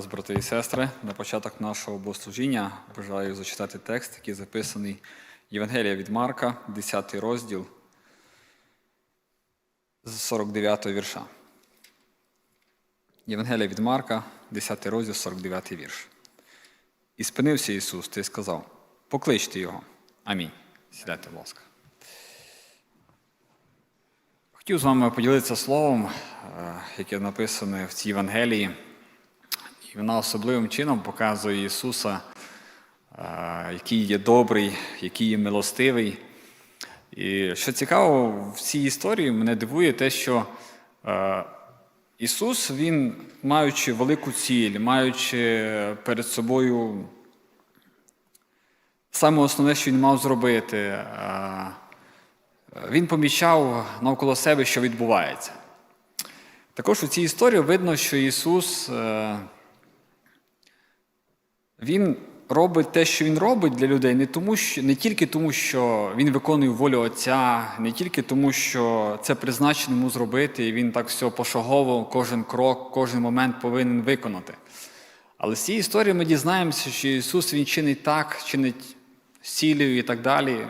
вас, брати і сестри. На початок нашого богослужіння бажаю зачитати текст, який записаний Євангелія від Марка, 10 розділ з 49 вірша. Євангелія від Марка, 10 розділ, 49 вірш. І спинився Ісус й сказав: Покличте його. Амінь. Сідайте, будь ласка. Хотів з вами поділитися словом, е, яке написане в цій Євангелії. І вона особливим чином показує Ісуса, е, який є добрий, який є милостивий. І що цікаво, в цій історії мене дивує те, що е, Ісус, Він, маючи велику ціль, маючи перед собою саме основне, що він мав зробити, е, він помічав навколо себе, що відбувається. Також у цій історії видно, що Ісус Він робить те, що Він робить для людей, не, тому, що, не тільки тому, що Він виконує волю Отця, не тільки тому, що це призначено йому зробити, і він так все пошагово, кожен крок, кожен момент повинен виконати. Але з цієї історії ми дізнаємося, що Ісус Він чинить так, чинить з цілею і так далі.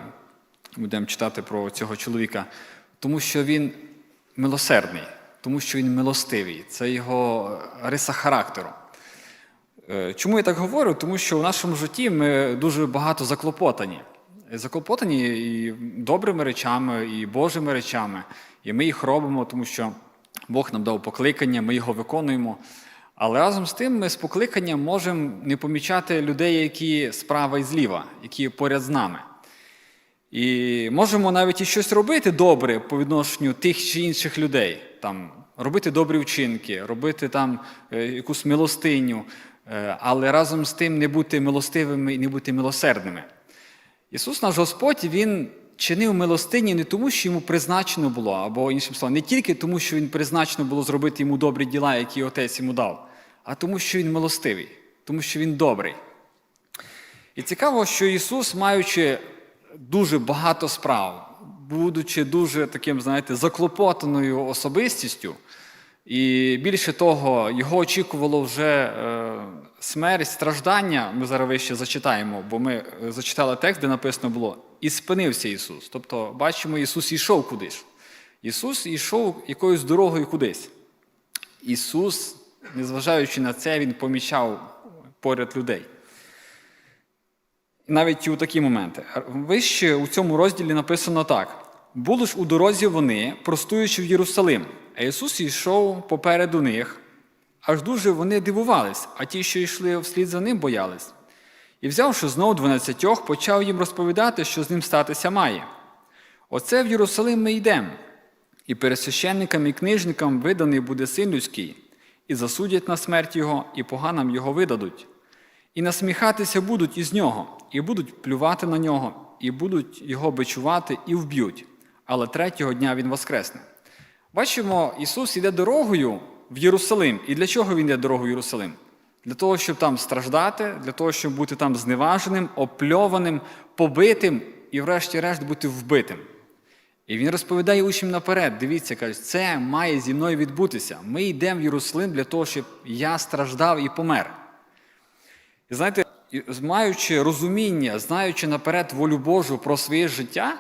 Будемо читати про цього чоловіка, тому що він милосердний, тому що він милостивий. Це його риса характеру. Е, Чому я так говорю? Тому що в нашому житті ми дуже багато заклопотані. Заклопотані і добрими речами, і Божими речами. І ми їх робимо, тому що Бог нам дав покликання, ми його виконуємо. Але разом з тим ми з покликанням можемо не помічати людей, які справа і зліва, які поряд з нами. І можемо навіть і щось робити добре по відношенню тих чи інших людей, там, робити добрі вчинки, робити там е, якусь милостиню, але разом з тим не бути милостивими і не бути милосердними. Ісус, наш Господь, Він чинив милостині не тому, що йому призначено було, або іншим словом, не тільки тому, що він призначено було зробити йому добрі діла, які Отець йому дав, а тому, що він милостивий, тому що він добрий. І цікаво, що Ісус, маючи дуже багато справ, будучи дуже таким, знаєте, заклопотаною особистістю, і більше того, його очікувало вже е, смерть, страждання. Ми зараз вище зачитаємо, бо ми е, зачитали текст, де написано було І спинився Ісус. Тобто, бачимо, Ісус йшов кудись. Ісус йшов якоюсь дорогою кудись. Ісус, незважаючи на це, Він помічав поряд людей. Навіть у такі моменти. Вище у цьому розділі написано так: були ж у дорозі вони, простуючи в Єрусалим, а Ісус йшов попереду них, аж дуже вони дивувались, а ті, що йшли вслід за ним, боялись. І, взявши знову дванадцятьох, почав їм розповідати, що з ним статися має. Оце в Єрусалим ми йдемо, і перед священникам і книжникам виданий буде син людський, і засудять на смерть його, і поганам його видадуть. І насміхатися будуть із нього, і будуть плювати на нього, і будуть його бичувати і вб'ють. Але третього дня він воскресне. Бачимо, Ісус йде дорогою в Єрусалим. І для чого Він йде дорогою в Єрусалим? Для того, щоб там страждати, для того, щоб бути там зневаженим, опльованим, побитим і, врешті-решт, бути вбитим. І він розповідає учням наперед: дивіться, каже, це має зі мною відбутися. Ми йдемо в Єрусалим для того, щоб я страждав і помер. І знаєте, маючи розуміння, знаючи наперед волю Божу про своє життя,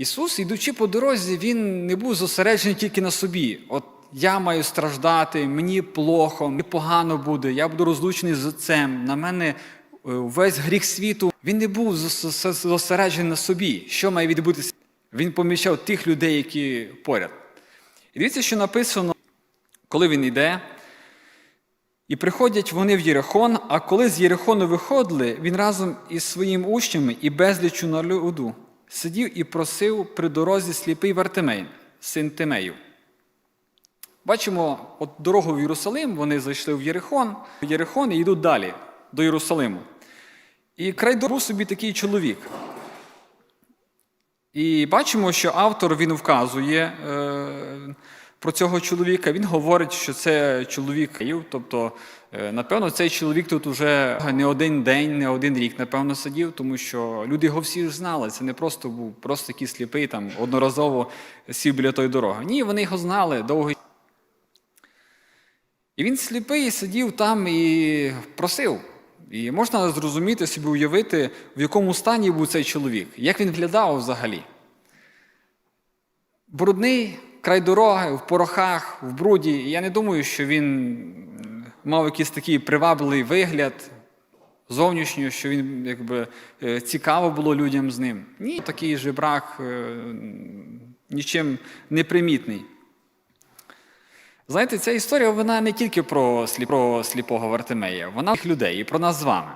Ісус, йдучи по дорозі, Він не був зосереджений тільки на собі. От я маю страждати, мені плохо, мені погано буде, я буду розлучений з отцем, на мене е, весь гріх світу. Він не був зосереджений на собі. Що має відбутися? Він помічав тих людей, які поряд. І дивіться, що написано, коли він йде. І приходять вони в Єрихон, а коли з Єрихону виходили, він разом із своїм учнями і безлічу на люду сидів і просив при дорозі сліпий Вартимей, син Тимею. Бачимо, от дорогу в Єрусалим, вони зайшли в Єрихон, в Єрихон і йдуть далі до Єрусалиму. І край дорогу собі такий чоловік. І бачимо, що автор він вказує е, про цього чоловіка. Він говорить, що це чоловік, тобто, е, напевно, цей чоловік тут вже не один день, не один рік, напевно, сидів, тому що люди його всі ж знали. Це не просто був просто якийсь сліпий, там одноразово сів біля тої дороги. Ні, вони його знали довго. І він сліпий сидів там і просив. І можна зрозуміти собі, уявити, в якому стані був цей чоловік, як він виглядав взагалі. Брудний, край дороги, в порохах, в бруді. Я не думаю, що він мав якийсь такий привабливий вигляд зовнішньо, що він якби е, цікаво було людям з ним. Ні, такий жебрак е, нічим не примітний. Знаєте, ця історія вона не тільки про, сліп, про сліпого Вартимея, вона про людей і про нас з вами.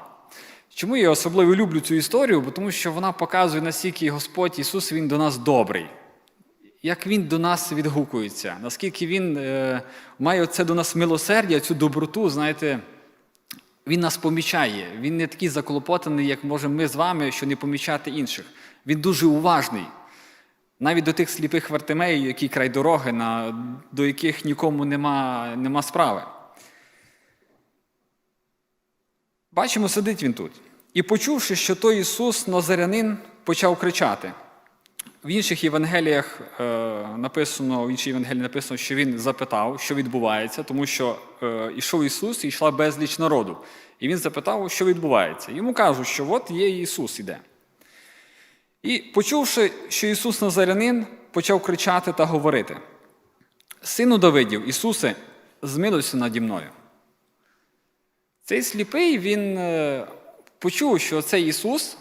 Чому я особливо люблю цю історію? Бо тому що вона показує, наскільки Господь Ісус Він до нас добрий, як Він до нас відгукується, наскільки Він е, має це до нас милосердя, цю доброту, знаєте, Він нас помічає. Він не такий заклопотаний, як можемо ми з вами, що не помічати інших. Він дуже уважний. Навіть до тих сліпих вартимеїв, які край дороги, на, до яких нікому нема, нема справи. Бачимо, сидить він тут. І почувши, що той Ісус Назарянин почав кричати. В інших Євангеліях е, написано, в іншій Євангелії написано, що він запитав, що відбувається, тому що е, ішов Ісус і йшла безліч народу. І він запитав, що відбувається. Йому кажуть, що от є Ісус іде. І почувши, що Ісус Назарянин, почав кричати та говорити: Сину Давидів, Ісусе, змилуйся наді мною. Цей сліпий він е, почув, що цей Ісус,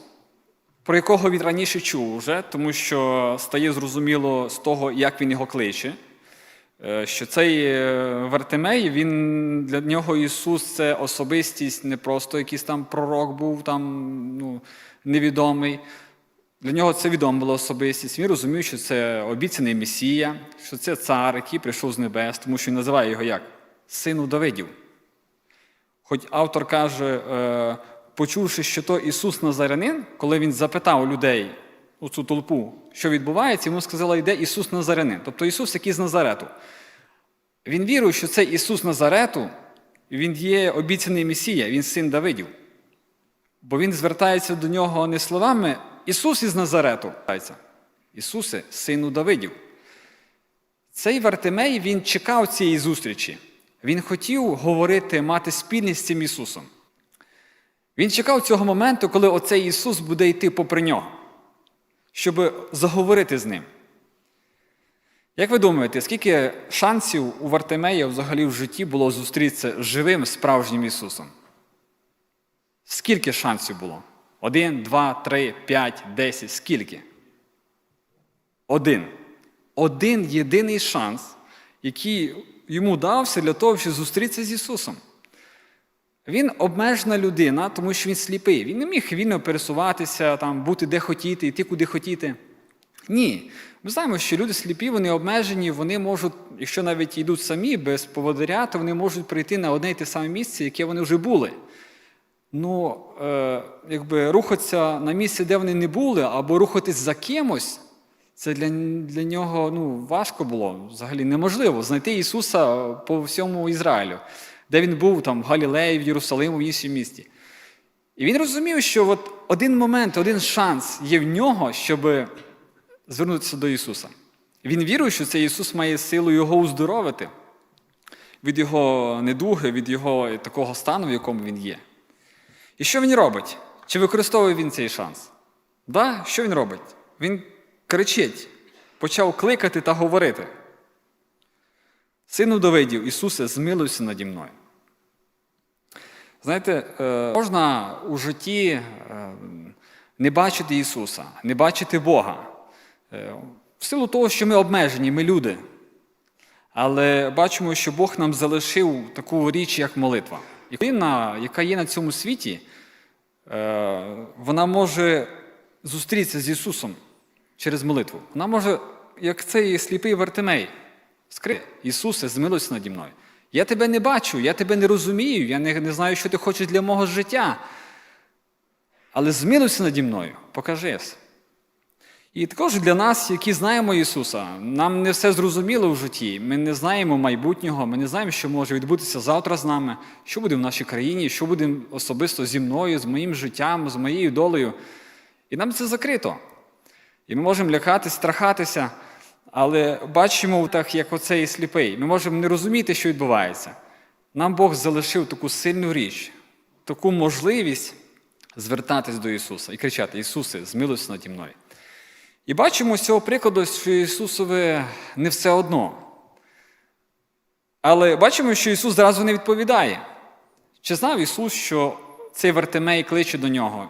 про якого він раніше чув вже, тому що стає зрозуміло з того, як він його кличе, е, що цей е, Вартимей, він для нього Ісус це особистість, не просто якийсь там пророк був, там ну, невідомий. Для нього це відома була особистість. Він розумів, що це обіцяний Месія, що це цар, який прийшов з небес, тому що він називає його як сину Давидів. Хоч автор каже, е, почувши, що то Ісус Назарянин, коли він запитав людей у цю толпу, що відбувається, йому сказали, йде Ісус Назарянин, тобто Ісус, який з Назарету. Він вірує, що це Ісус Назарету, Він є обіцяний Месія, Він син Давидів. Бо Він звертається до нього не словами Ісус із Назарету. Ісусе, сину Давидів. Цей Вартимей він чекав цієї зустрічі. Він хотів говорити, мати спільність з цим Ісусом. Він чекав цього моменту, коли оцей Ісус буде йти попри нього, щоб заговорити з ним. Як ви думаєте, скільки шансів у Вартимея взагалі в житті було зустрітися з живим справжнім Ісусом? Скільки шансів було? Один, два, три, п'ять, десять. Скільки? Один. Один єдиний шанс, який йому дався для того, щоб зустрітися з Ісусом. Він обмежена людина, тому що він сліпий. Він не міг вільно пересуватися, там, бути де хотіти, йти куди хотіти. Ні. Ми знаємо, що люди сліпі, вони обмежені, вони можуть, якщо навіть йдуть самі без поводиря, то вони можуть прийти на одне й те саме місце, яке вони вже були. Ну, е, якби рухатися на місце, де вони не були, або рухатись за кимось, це для для нього ну, важко було, взагалі неможливо знайти Ісуса по всьому Ізраїлю, де він був там, в Галілеї, в Єрусалиму, в іншому місті. І він розумів, що от один момент, один шанс є в нього, щоб звернутися до Ісуса. Він вірує, що цей Ісус має силу його уздоровити від його недуги, від його такого стану, в якому він є. І що він робить? Чи використовує він цей шанс? Да? Що він робить? Він кричить, почав кликати та говорити. Сину Давидів, Ісусе, змилуйся наді мною. Знаєте, можна у житті не бачити Ісуса, не бачити Бога. В силу того, що ми обмежені, ми люди. Але бачимо, що Бог нам залишив таку річ, як молитва. І людина, яка є на цьому світі, вона може зустрітися з Ісусом через молитву. Вона може, як цей сліпий Вартимей, скрити, Ісусе, змилуйся наді мною. Я тебе не бачу, я тебе не розумію, я не, не знаю, що ти хочеш для мого життя. Але змилуйся наді мною, покажись. І також для нас, які знаємо Ісуса, нам не все зрозуміло в житті. Ми не знаємо майбутнього, ми не знаємо, що може відбутися завтра з нами, що буде в нашій країні, що буде особисто зі мною, з моїм життям, з моєю долею. І нам це закрито. І ми можемо лякатись, страхатися, але бачимо, так, як оцей сліпий. Ми можемо не розуміти, що відбувається. нам Бог залишив таку сильну річ, таку можливість звертатись до Ісуса і кричати: Ісусе, змилуйся наді мною. І бачимо з цього прикладу, що Ісусове не все одно. Але бачимо, що Ісус зразу не відповідає. Чи знав Ісус, що цей Вартимей кличе до нього?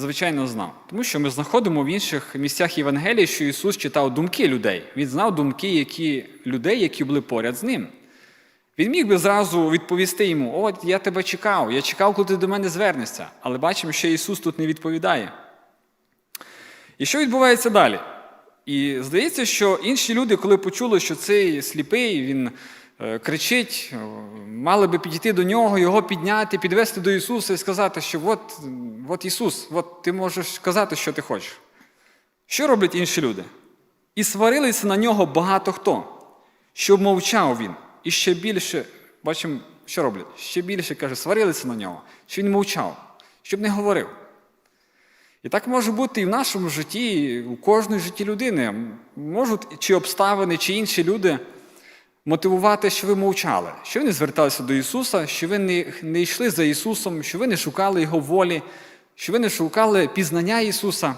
Звичайно, знав. Тому що ми знаходимо в інших місцях Євангелії, що Ісус читав думки людей. Він знав думки які, людей, які були поряд з ним. Він міг би зразу відповісти йому: От я тебе чекав, я чекав, коли ти до мене звернешся. Але бачимо, що Ісус тут не відповідає. І що відбувається далі? І здається, що інші люди, коли почули, що цей сліпий, він кричить, е, мали би підійти до нього, його підняти, підвести до Ісуса і сказати, що от, от Ісус, от ти можеш казати, що ти хочеш. Що роблять інші люди? І сварилися на нього багато хто, щоб мовчав він. І ще більше, бачимо, що роблять? Ще більше, каже, сварилися на нього, що він мовчав, щоб не говорив. І так може бути і в нашому житті, і у кожної житті людини. Можуть чи обставини, чи інші люди мотивувати, що ви мовчали, що ви не зверталися до Ісуса, що ви не, не йшли за Ісусом, що ви не шукали Його волі, що ви не шукали пізнання Ісуса.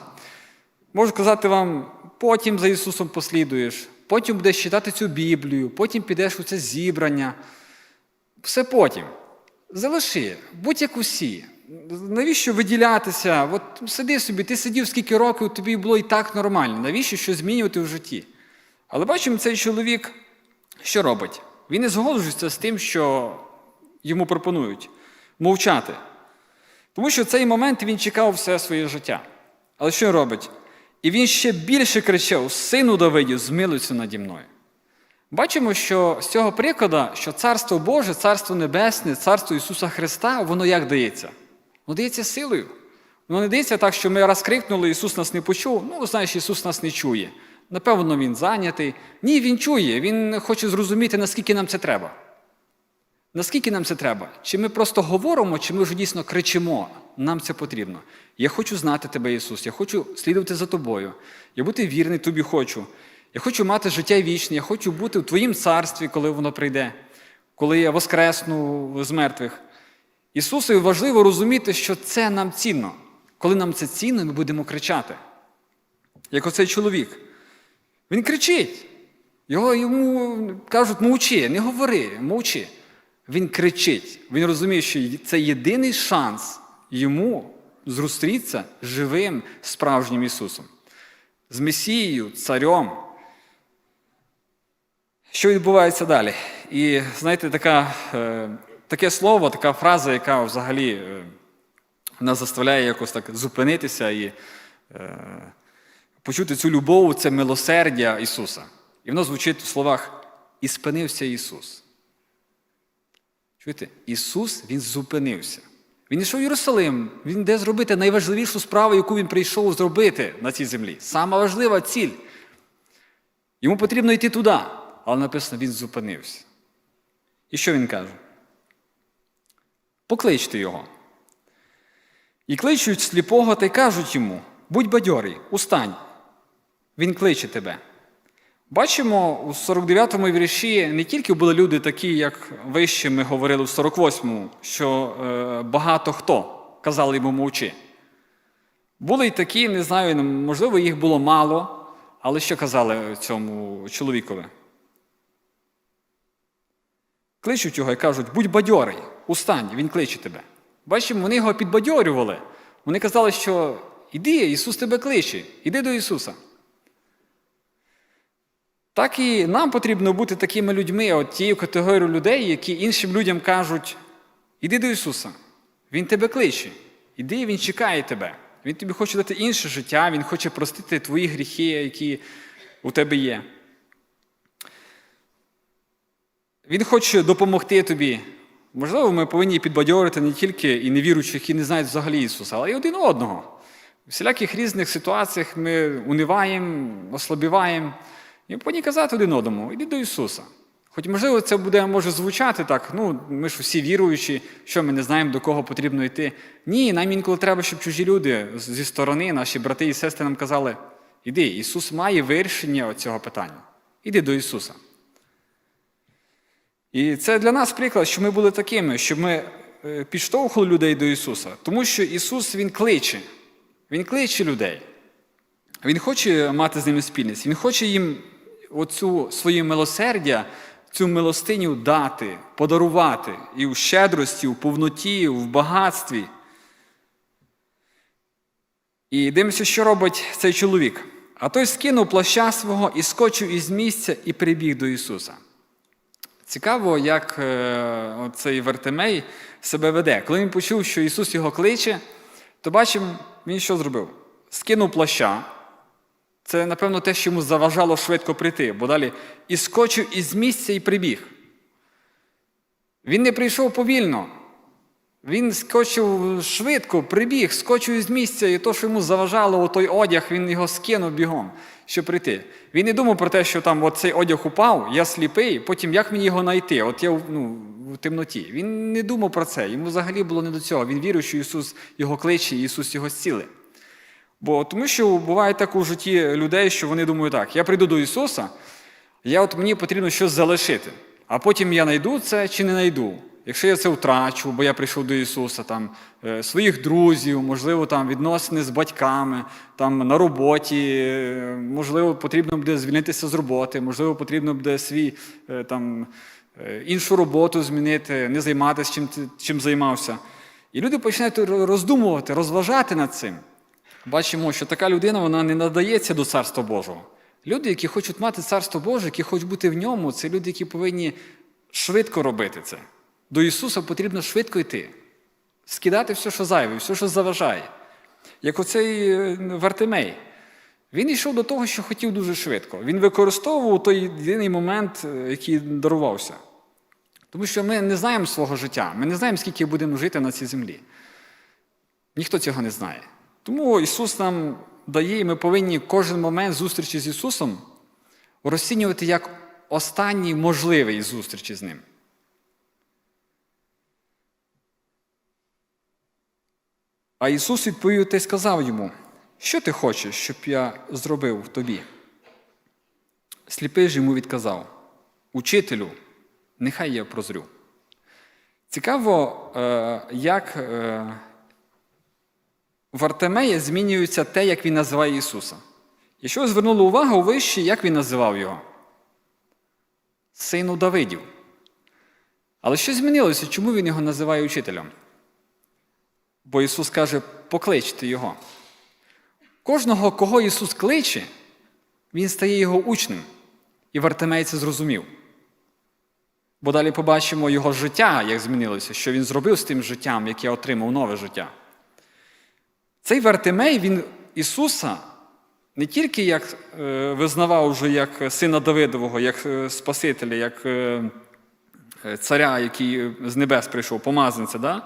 Можу казати вам, потім за Ісусом послідуєш, потім будеш читати цю Біблію, потім підеш у це зібрання. Все потім. Залиши, будь як усі. Навіщо виділятися? От сиди собі, ти сидів скільки років, тобі було і так нормально. Навіщо щось змінювати в житті? Але бачимо, цей чоловік що робить? Він не згоджується з тим, що йому пропонують мовчати. Тому що в цей момент він чекав все своє життя. Але що він робить? І він ще більше кричав: Сину Давидів, змилуйся наді мною. Бачимо, що з цього прикладу, що Царство Боже, Царство Небесне, Царство Ісуса Христа, воно як дається? Воно дається силою. Воно не дається так, що ми раз крикнули, Ісус нас не почув. Ну, знаєш, Ісус нас не чує. Напевно, Він зайнятий. Ні, Він чує, Він хоче зрозуміти, наскільки нам це треба. Наскільки нам це треба? Чи ми просто говоримо, чи ми вже дійсно кричимо, нам це потрібно. Я хочу знати тебе, Ісус, я хочу слідувати за тобою. Я бути вірний тобі хочу. Я хочу мати життя вічне, я хочу бути в Твоїм царстві, коли воно прийде, коли я воскресну з мертвих. Ісусу важливо розуміти, що це нам цінно. Коли нам це цінно, ми будемо кричати. Як оцей чоловік. Він кричить. Його, Йому кажуть, мовчи, не говори, мовчи. Він кричить. Він розуміє, що це єдиний шанс йому зустрітися живим справжнім Ісусом, з Месією, царем. Що відбувається далі? І знаєте, така, е, таке слово, така фраза, яка взагалі е, нас заставляє якось так зупинитися і е, почути цю любов, це милосердя Ісуса. І воно звучить в словах І спинився Ісус. Чуєте? Ісус Він зупинився. Він йшов в Єрусалим, Він йде зробити найважливішу справу, яку Він прийшов зробити на цій землі. Сама важлива ціль. Йому потрібно йти туди. Але написано, він зупинився. І що він каже? Покличте його. І кличуть сліпого та й кажуть йому: будь бадьорий, устань. Він кличе тебе. Бачимо у 49-му вірші не тільки були люди такі, як вище ми говорили в 48-му, що е, багато хто казали йому мовчи. Були й такі, не знаю, можливо, їх було мало, але що казали цьому чоловікові? Кличуть його і кажуть, будь бадьорий, устань, він кличе тебе. Бачимо, вони його підбадьорювали. Вони казали, що іди, Ісус тебе кличе, іди до Ісуса. Так і нам потрібно бути такими людьми, от тією категорією людей, які іншим людям кажуть, іди до Ісуса, Він тебе кличе, іди, Він чекає тебе. Він тобі хоче дати інше життя, Він хоче простити твої гріхи, які у тебе є. Він хоче допомогти тобі. Можливо, ми повинні підбадьорити не тільки і невіруючих, які не знають взагалі Ісуса, але й один одного. У всіляких різних ситуаціях ми униваємо, ослабіваємо. І повинні казати один одному, іди до Ісуса. Хоч, можливо, це буде може звучати так, ну, ми ж всі віруючі, що ми не знаємо, до кого потрібно йти. Ні, нам інколи треба, щоб чужі люди зі сторони, наші брати і сестри нам казали, іди, Ісус має вирішення цього питання. Іди до Ісуса. І це для нас приклад, що ми були такими, щоб ми е, підштовхували людей до Ісуса. Тому що Ісус Він кличе. Він кличе людей. Він хоче мати з ними спільність. Він хоче їм оцю своє милосердя, цю милостиню дати, подарувати і в щедрості, в повноті, в багатстві. І дивимося, що робить цей чоловік. А той скинув плаща свого і скочив із місця і прибіг до Ісуса. Цікаво, як е, цей Вертимей себе веде. Коли він почув, що Ісус його кличе, то бачимо, він що зробив? Скинув плаща. Це, напевно, те, що йому заважало швидко прийти, бо далі і скочив із місця і прибіг. Він не прийшов повільно. Він скочив швидко, прибіг, скочив із місця, і то, що йому заважало той одяг, він його скинув бігом, щоб прийти. Він не думав про те, що там цей одяг упав, я сліпий, потім як мені його знайти? От я ну, в темноті. Він не думав про це. Йому взагалі було не до цього. Він вірив, що Ісус його кличе, Ісус його зцілить. Бо тому що буває так у житті людей, що вони думають так: я прийду до Ісуса, я от мені потрібно щось залишити, а потім я знайду це чи не знайду. Якщо я це втрачу, бо я прийшов до Ісуса, там, е, своїх друзів, можливо, там, відносини з батьками, там, на роботі, е, можливо, потрібно буде звільнитися з роботи, можливо, потрібно буде свій, е, там, іншу роботу змінити, не займатися чим, чим займався. І люди починають роздумувати, розважати над цим. Бачимо, що така людина вона не надається до Царства Божого. Люди, які хочуть мати Царство Боже, які хочуть бути в ньому, це люди, які повинні швидко робити це. До Ісуса потрібно швидко йти, скидати все, що зайве, все, що заважає. Як оцей е, Вартимей. Він йшов до того, що хотів дуже швидко. Він використовував той єдиний момент, е, який дарувався. Тому що ми не знаємо свого життя, ми не знаємо, скільки будемо жити на цій землі. Ніхто цього не знає. Тому Ісус нам дає, і ми повинні кожен момент зустрічі з Ісусом розцінювати як останній можливий зустрічі з Ним. А Ісус відповів та й сказав йому, що ти хочеш, щоб я зробив тобі? Сліпий ж йому відказав: Учителю, нехай я прозрю. Цікаво, е, як е, в Артемея змінюється те, як він називає Ісуса. Якщо ви звернули увагу вище, як він називав його? Сину Давидів. Але що змінилося? Чому він його називає учителем? Бо Ісус каже, покличте Його. Кожного, кого Ісус кличе, Він стає його учнем. І Вартимей це зрозумів. Бо далі побачимо його життя, як змінилося, що він зробив з тим життям, яке отримав нове життя. Цей Вартимей, він Ісуса не тільки як е, визнавав вже як сина Давидового, як е, Спасителя, як е, царя, який з небес прийшов, помазанця, да?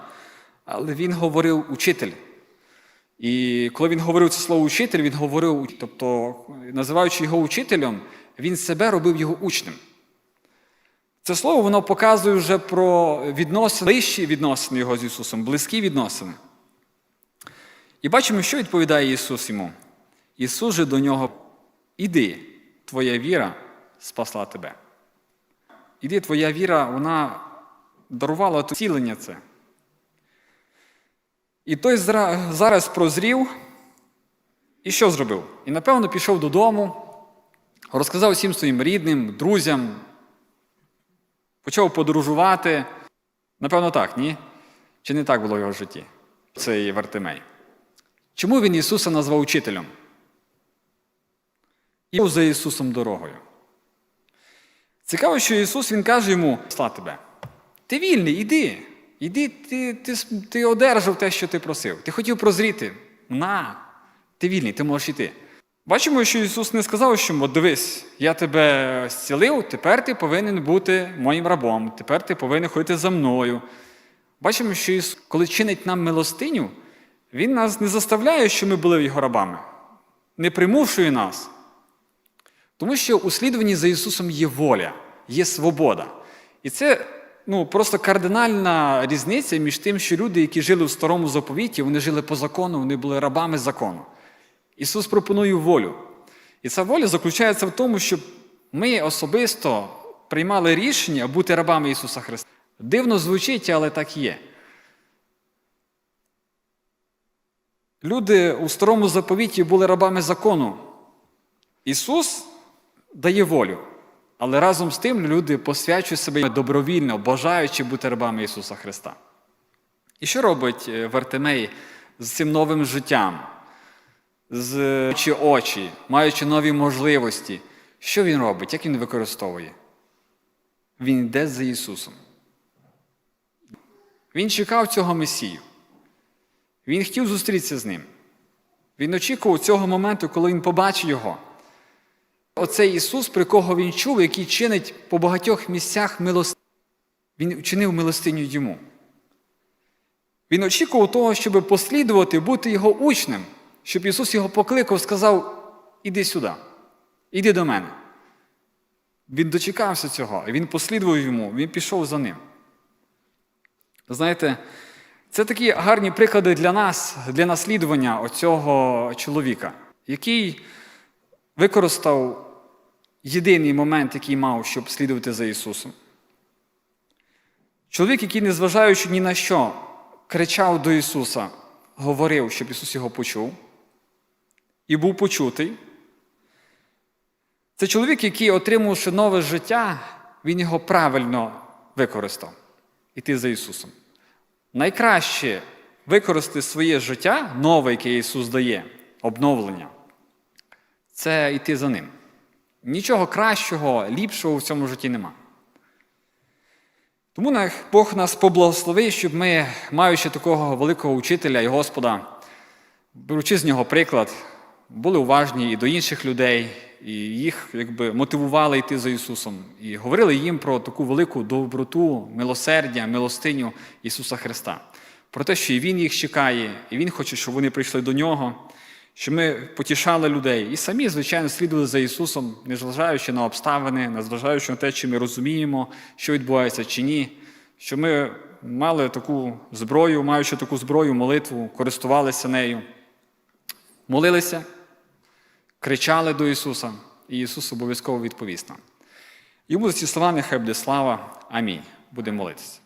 але він говорив учитель. І коли він говорив це слово учитель, він говорив, тобто, називаючи його учителем, він себе робив його учнем. Це слово воно показує вже про відносини, ближчі відносини його з Ісусом, близькі відносини. І бачимо, що відповідає Ісус йому. Ісус же до нього, іди, твоя віра спасла тебе. Іди, твоя віра, вона дарувала цілення це. І той зараз прозрів і що зробив? І, напевно, пішов додому, розказав всім своїм рідним, друзям, почав подорожувати. Напевно, так, ні? Чи не так було в його житті? Цей Вартимей. Чому він Ісуса назвав учителем? І за Ісусом дорогою. Цікаво, що Ісус Він каже йому: «Сла тебе. Ти вільний, іди. Іди, ти, ти, ти одержав те, що ти просив. Ти хотів прозріти. На, ти вільний, ти можеш йти. Бачимо, що Ісус не сказав, що «От дивись, я тебе зцілив, тепер ти повинен бути моїм рабом, тепер ти повинен ходити за мною. Бачимо, що Ісус, коли чинить нам милостиню, Він нас не заставляє, що ми були його рабами, не примушує нас. Тому що у слідуванні за Ісусом є воля, є свобода. І це ну, просто кардинальна різниця між тим, що люди, які жили в старому заповіті, вони жили по закону, вони були рабами закону. Ісус пропонує волю. І ця воля заключається в тому, щоб ми особисто приймали рішення бути рабами Ісуса Христа. Дивно звучить, але так є. Люди у старому заповіті були рабами закону. Ісус дає волю. Але разом з тим люди посвячують себе добровільно, бажаючи бути рабами Ісуса Христа. І що робить е, Вартимей з цим новим життям, з очі очі, маючи нові можливості? Що він робить? Як він використовує? Він йде за Ісусом. Він чекав цього Месію. Він хотів зустрітися з ним. Він очікував цього моменту, коли він побачить його. Оцей Ісус, при кого він чув, який чинить по багатьох місцях милостиню. Він чинив милостиню йому. Він очікував того, щоб послідувати, бути його учнем, щоб Ісус його покликав, сказав: Іди сюди, іди до мене. Він дочекався цього, і він послідував йому, він пішов за ним. Знаєте, це такі гарні приклади для нас, для наслідування оцього чоловіка, який використав єдиний момент, який мав, щоб слідувати за Ісусом. Чоловік, який, незважаючи ні на що, кричав до Ісуса, говорив, щоб Ісус його почув, і був почутий. Це чоловік, який, отримавши нове життя, він його правильно використав іти за Ісусом. Найкраще використати своє життя, нове, яке Ісус дає, обновлення, це йти за Ним. Нічого кращого, ліпшого в цьому житті нема. Тому Бог нас поблагословив, щоб ми, маючи такого великого учителя і Господа, беручи з нього приклад, були уважні і до інших людей, і їх якби, мотивували йти за Ісусом. І говорили їм про таку велику доброту, милосердя, милостиню Ісуса Христа. Про те, що і Він їх чекає, і Він хоче, щоб вони прийшли до Нього, щоб ми потішали людей. І самі, звичайно, слідували за Ісусом, незважаючи на обставини, незважаючи на те, чи ми розуміємо, що відбувається чи ні. Що ми мали таку зброю, маючи таку зброю, молитву, користувалися нею, молилися, кричали до Ісуса, і Ісус обов'язково відповість нам. Йому за ці слова нехай буде слава. Амінь. Будемо молитися.